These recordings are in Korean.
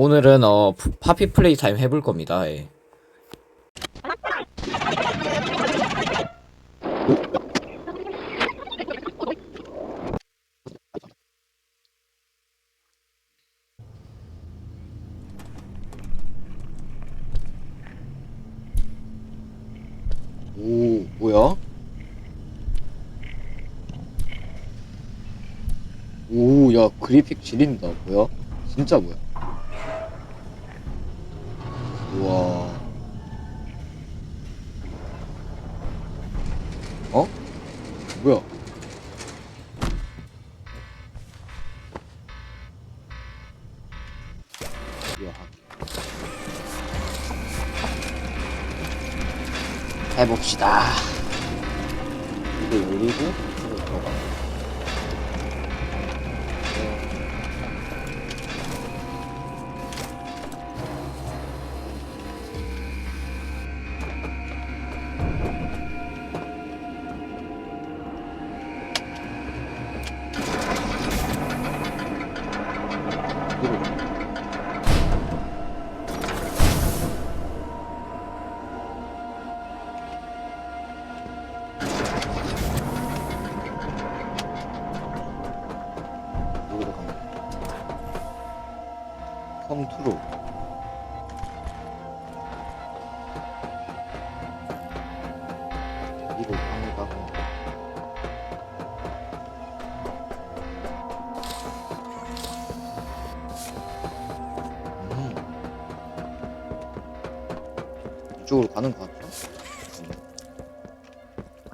오늘은 어 푸- 파피 플레이 타임 해볼 겁니다. 예. 오 뭐야? 오 야 그래픽 지린다 뭐야? 진짜 뭐야? 우와 어? 뭐야? 해봅시다 이거 열리고 컨트롤 여기로 방을 가고 음. 이쪽으로 가는 것? 잠깐만.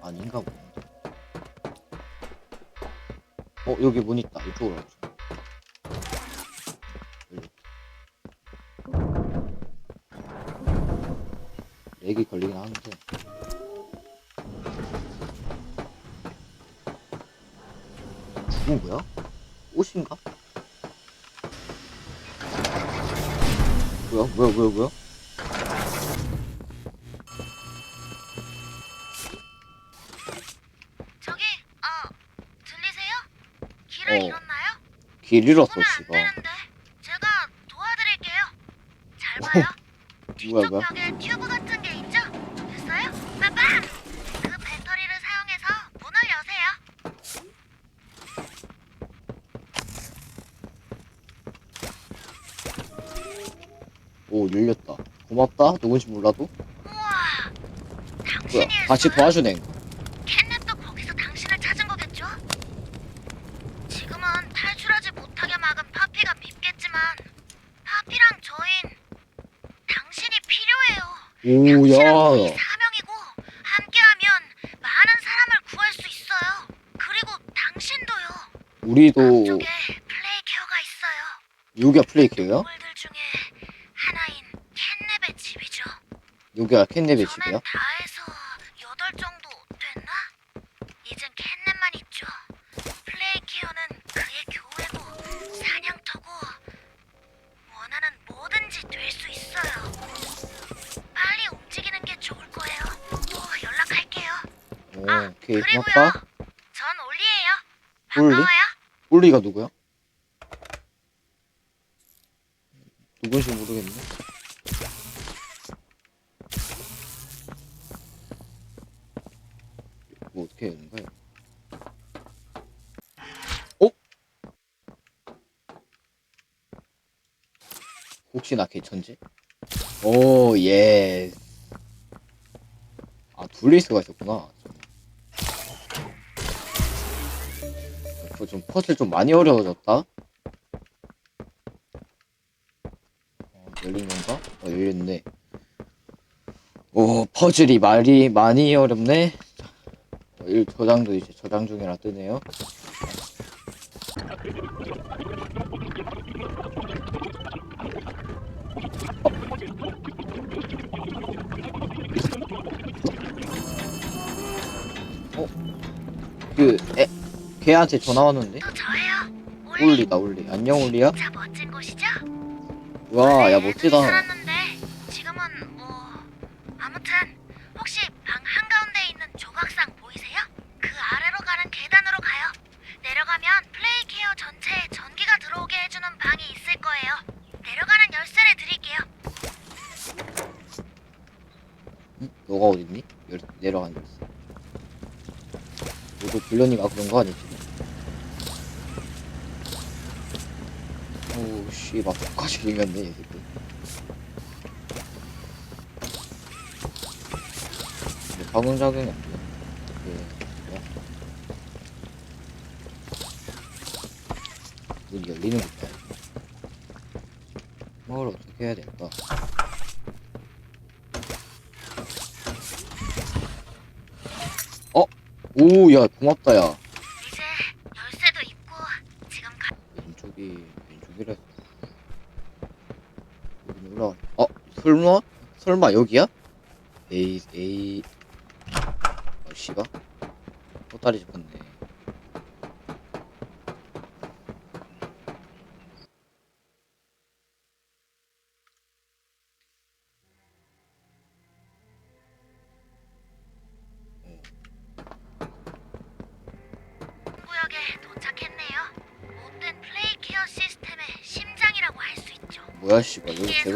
아닌가 보네 어 여기 문 있다 이쪽으로 가보자 렉이 걸리긴 하는데 죽은 거야? 옷인가? 뭐야 뭐야 뭐야 뭐야 저기, 어, 들리세요? 길을 어. 잃었나요? 길 잃었어 보면 안 씨가 되는데. 제가 도와드릴게요. 잘 봐요. 뒤쪽 뭐야? 벽에 튜브 같은 게 있죠? 됐어요? 빠빠! 그 배터리를 사용해서 문을 여세요. 오 열렸다 고맙다 누군지 몰라도 우와, 뭐야 당신이 같이? 도와주네 캣냅도 거기서 당신을 찾은 거겠죠? 지금은 탈출하지 못하게 막은 파피가 밉겠지만 파피랑 저흰 당신이 필요해요. 당신은 우리 오야 사명이고 함께하면 많은 사람을 구할 수 있어요. 그리고 당신도요. 우리도 앞쪽에 플레이 케어가 있어요. 여기가 플레이케어야? 동물들 중에 하나인 캣냅의 집이죠. 여기가 전엔 집이야? 다 해서 여덟 정도 됐나? 이젠 캣냅만 있죠. 플레이 케어는 그의 교회고 사냥터고 원하는 뭐든지 될 수 있어요. 빨리 움직이는 게 좋을 거예요. 또 연락할게요. 오 아, 오케이. 고맙다 전 올리예요. 올리? 반가워요. 홀리가 누구야? 누군지 모르겠네 뭐 어떻게 해야 되는 거야? 어? 혹시나 개천지? 오, 예. 아, 둘리스가 있었구나. 좀 퍼즐 좀 많이 어려워졌다. 어, 열린 건가? 어, 열렸네. 오, 퍼즐이 많이, 많이 어렵네. 어, 일 저장도 이제 저장 중이라 뜨네요. 그 애, 걔한테 전화 왔는데? 어, 저예요. 올리. 올리다 올리. 안녕 올리야? 와, 야 네, 멋지다. 살았는데 지금은 뭐 아무튼 혹시 방 한가운데 있는 조각상 보이세요? 그 아래로 가는 계단으로 가요. 내려가면 플레이 케어 전체에 전기가 들어오게 해주는 방이 있을 거예요. 내려가는 열쇠를 드릴게요. 응? 너가 어딨니? 열, 내려간 열쇠. 너도 빌런이가 그런 거 아니지? 오우 씨막 똑같이 생겼네 이 새끼. 근데 적응작용이 없네. 그, 어. 문 열리는 거 있다. 이걸 어떻게 해야 될까? 어? 오, 야, 고맙다, 야. 이제 열쇠도 있고 지금 가. 왼쪽이, 왼쪽이라. 여기 올라가. 어? 설마? 설마 여기야? 에이, 에이. 어, 씨가? 또다리 잡혔네. 뭐야, 씨발. 여기 기에서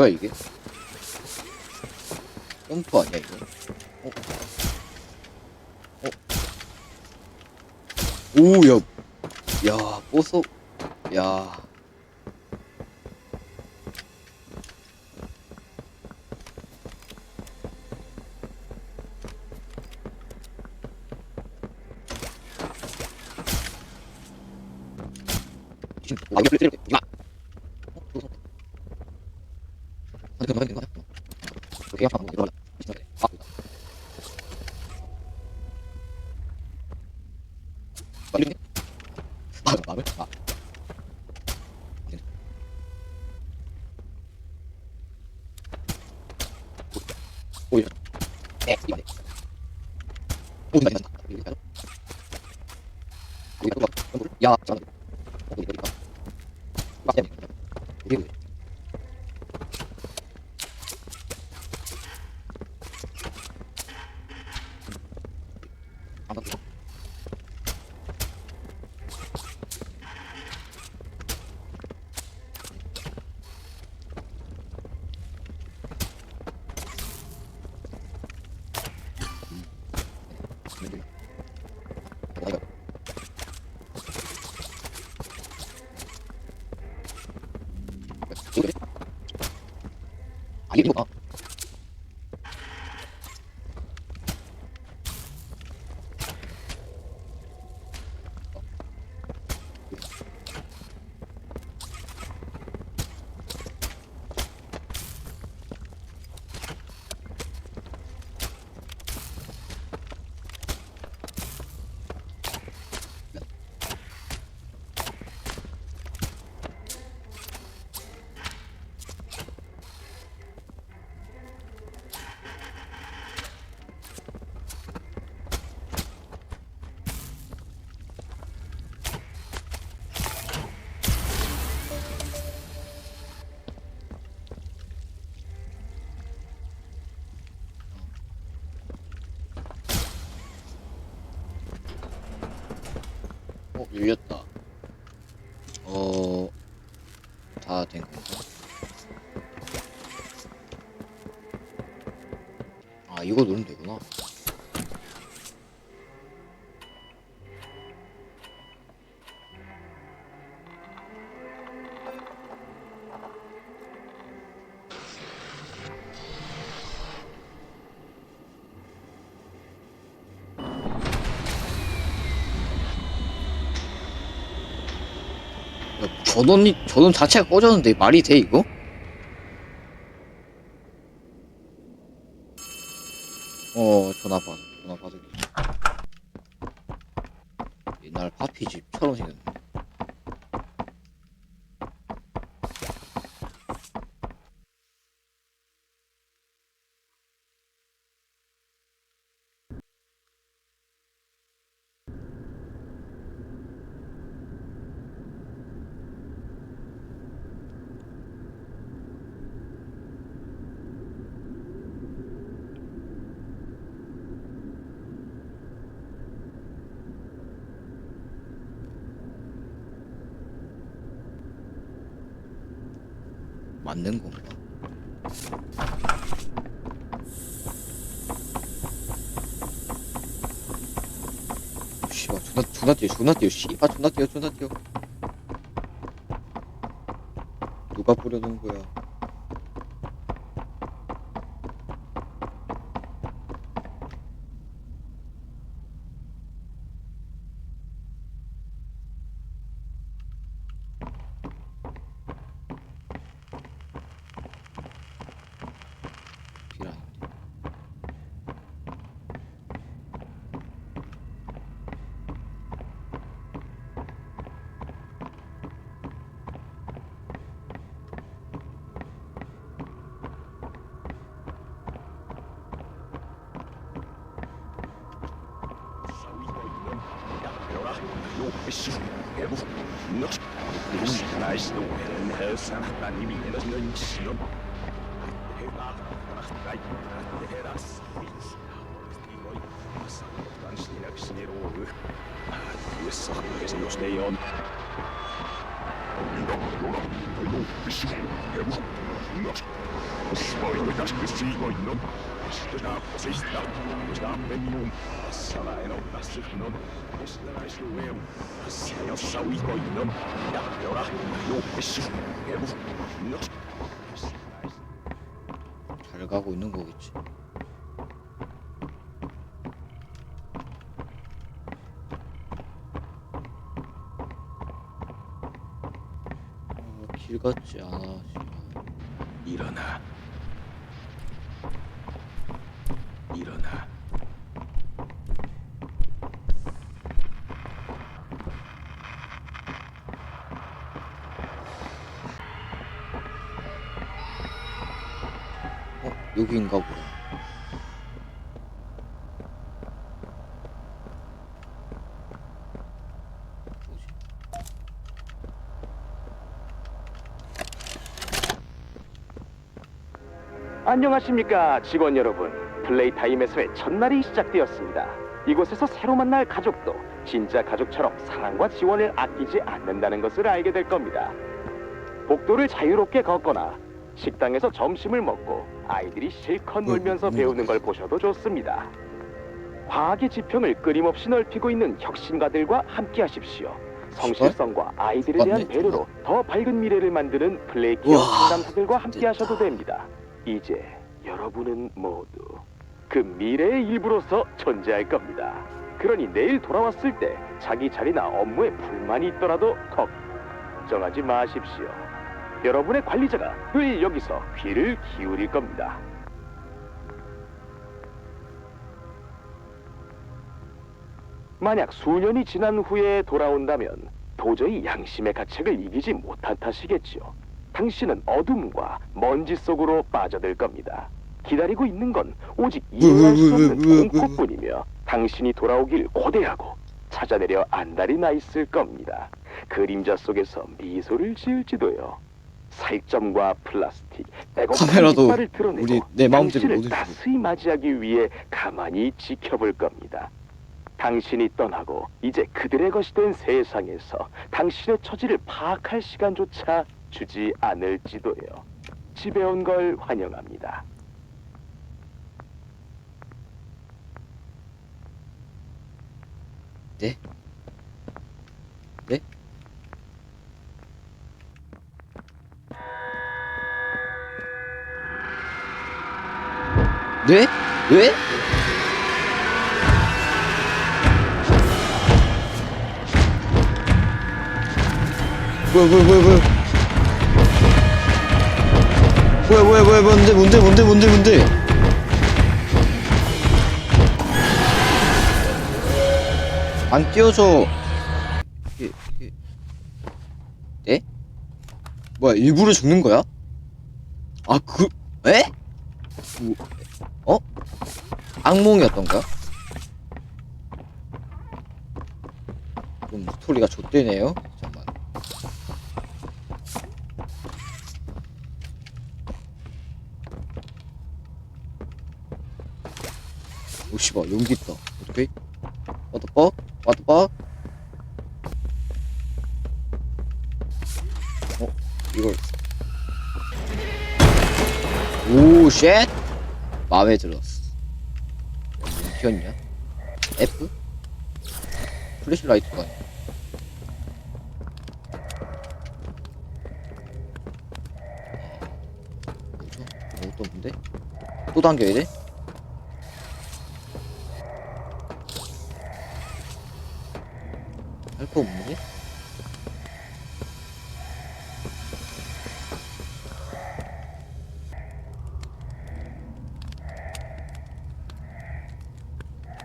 뭐야 이게? 점프 아니야 이거? 어? 어? 오, 야, 야, 뽀소, 야. 지금 아 이거 때려 야. 어, 저거 쏜다. 어디 가면 되는 거야? 오케이, 한번 들어가. 아, 빨리. 아, 막을? 아. 오이. 에, 이번에. 오, 나 이거 이거 가져. 여기 또 봐. 이거 누르면 되구나. 야, 전원이, 전원 자체가 꺼졌는데 말이 돼, 이거? 어, 전화 받아, 전화 받으기. 옛날 파피집처럼 생겼네. 맞는 건가? 씨발 존나 존나 뛰어 존나 뛰어 씨발 존나 뛰어 존나 뛰어 누가 뿌려놓은 거야 jos ei on. Minä olen Jumala, ei ole visu, ei ole. Minä olen Jumala, ei ole visu, ei ole. 잘 가고 있는 거겠지 어, 길 같지 않아. 일어나. 일어나. 어 여기인가 보다? 안녕하십니까 직원 여러분. 플레이 타임에서의 첫날이 시작되었습니다. 이곳에서 새로 만날 가족도 진짜 가족처럼 사랑과 지원을 아끼지 않는다는 것을 알게 될 겁니다. 복도를 자유롭게 걷거나 식당에서 점심을 먹고 아이들이 실컷 놀면서 배우는 걸 보셔도 좋습니다 과학의 지평을 끊임없이 넓히고 있는 혁신가들과 함께 하십시오 성실성과 아이들에 대한 배려로 더 밝은 미래를 만드는 플레이 기업 우와, 상담사들과 함께 하셔도 됐다. 됩니다. 이제 여러분은 모두 그 미래의 일부로서 존재할 겁니다. 그러니 내일 돌아왔을 때 자기 자리나 업무에 불만이 있더라도 걱정하지 마십시오. 여러분의 관리자가 늘 여기서 귀를 기울일 겁니다. 만약 수년이 지난 후에 돌아온다면 도저히 양심의 가책을 이기지 못한 탓이겠죠. 당신은 어둠과 먼지 속으로 빠져들 겁니다. 기다리고 있는 건 오직 이해할 수 없는 공포뿐이며 당신이 돌아오길 고대하고 찾아내려 안달이 나 있을 겁니다. 그림자 속에서 미소를 지을지도요. 살점과 플라스틱, 카메라도 드러내고 우리 내 마음대로 당신을 못 해주고. 따스히 맞이하기 위해 가만히 지켜볼 겁니다. 당신이 떠나고 이제 그들의 것이 된 세상에서 당신의 처지를 파악할 시간조차 주지 않을지도요. 집에 온 걸 환영합니다. 네? 네? 네? 왜? 뭐야 뭐야 뭐야 뭐야 뭐야 뭐야 뭐야 뭔데 뭔데 뭔데 뭔데 뭔데 안 이게 네? 뭐야 일부러 죽는 거야? 아 그.. 에? 뭐, 어? 악몽이었던 거야? 좀 스토리가 좆되네요 잠깐만 오 씨발 용기 있다 어떡해? The fuck? 어? 이걸 오, 쉣! 마음에 들었어. 뭔 튀었냐? F? 플래시라이트가 아니야. 뭐죠? 아무것도 없는데? 또 당겨야 돼?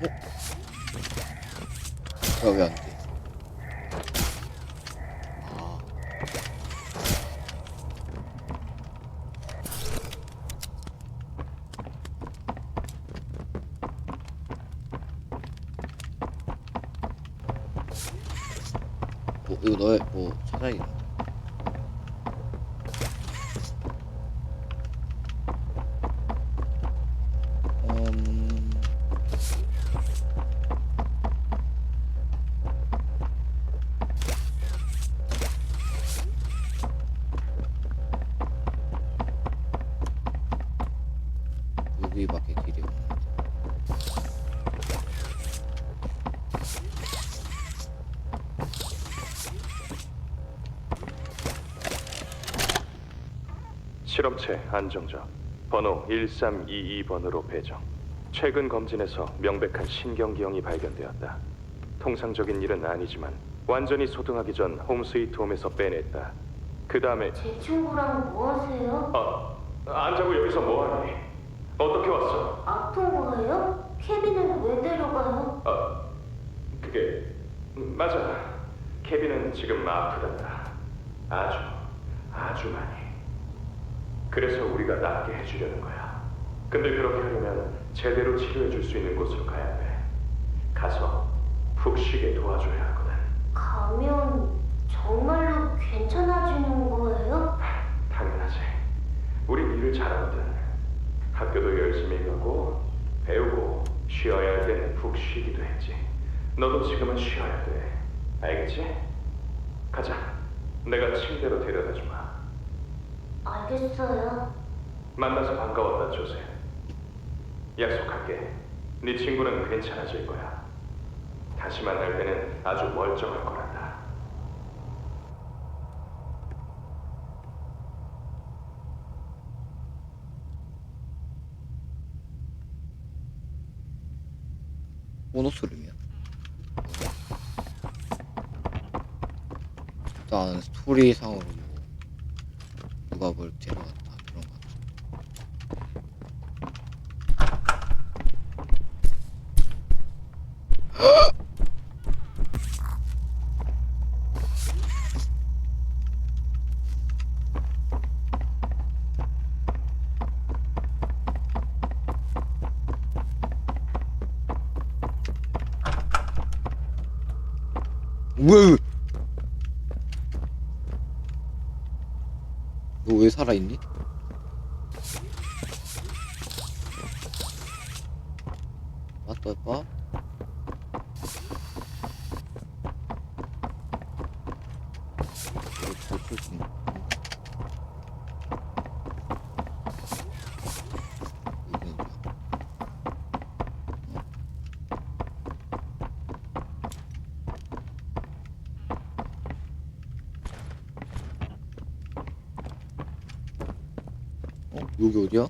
야, 왜안 돼? 아. 뭐, 이거 너의, 뭐, 찾아야겠다. 음... 여기밖에 길이 없는데. 실험체 안정적 번호 1322번으로 배정. 최근 검진에서 명백한 신경기형이 발견되었다. 통상적인 일은 아니지만 완전히 소등하기 전 홈스위트 홈에서 빼냈다. 그 다음에 제 친구랑 뭐 하세요? 아, 안 자고 여기서 뭐하니? 어떻게 왔어? 아픈 거예요? 케빈은 왜 데려가요? 아, 그게 음, 맞아. 케빈은 지금 아프단다. 아주, 아주 많이. 그래서 우리가 낫게 해주려는 거야. 근데 그렇게 하려면 제대로 치료해 줄 수 있는 곳으로 가야 돼. 가서 푹 쉬게 도와줘야 하거든. 가면 정말로 괜찮아지는 거예요? 당연하지. 우린 일을 잘하거든. 학교도 열심히 가고 배우고 쉬어야 할 때는 푹 쉬기도 했지. 너도 지금은 쉬어야 돼. 알겠지? 가자. 내가 침대로 데려다 주마. 알겠어요. 만나서 반가웠다, 조세. 약속할게. 네 친구는 괜찮아질 거야. 다시 만날 때는 아주 멀쩡할 거란다. 모노소름이야. 일단 스토리상으로 뭐 누가 뭘 데려갔다 왜? 너왜 살아있니? 맞다 봐. 이거 고칠 수 있나? 여기는 뭐야? 어? 여기 어디야?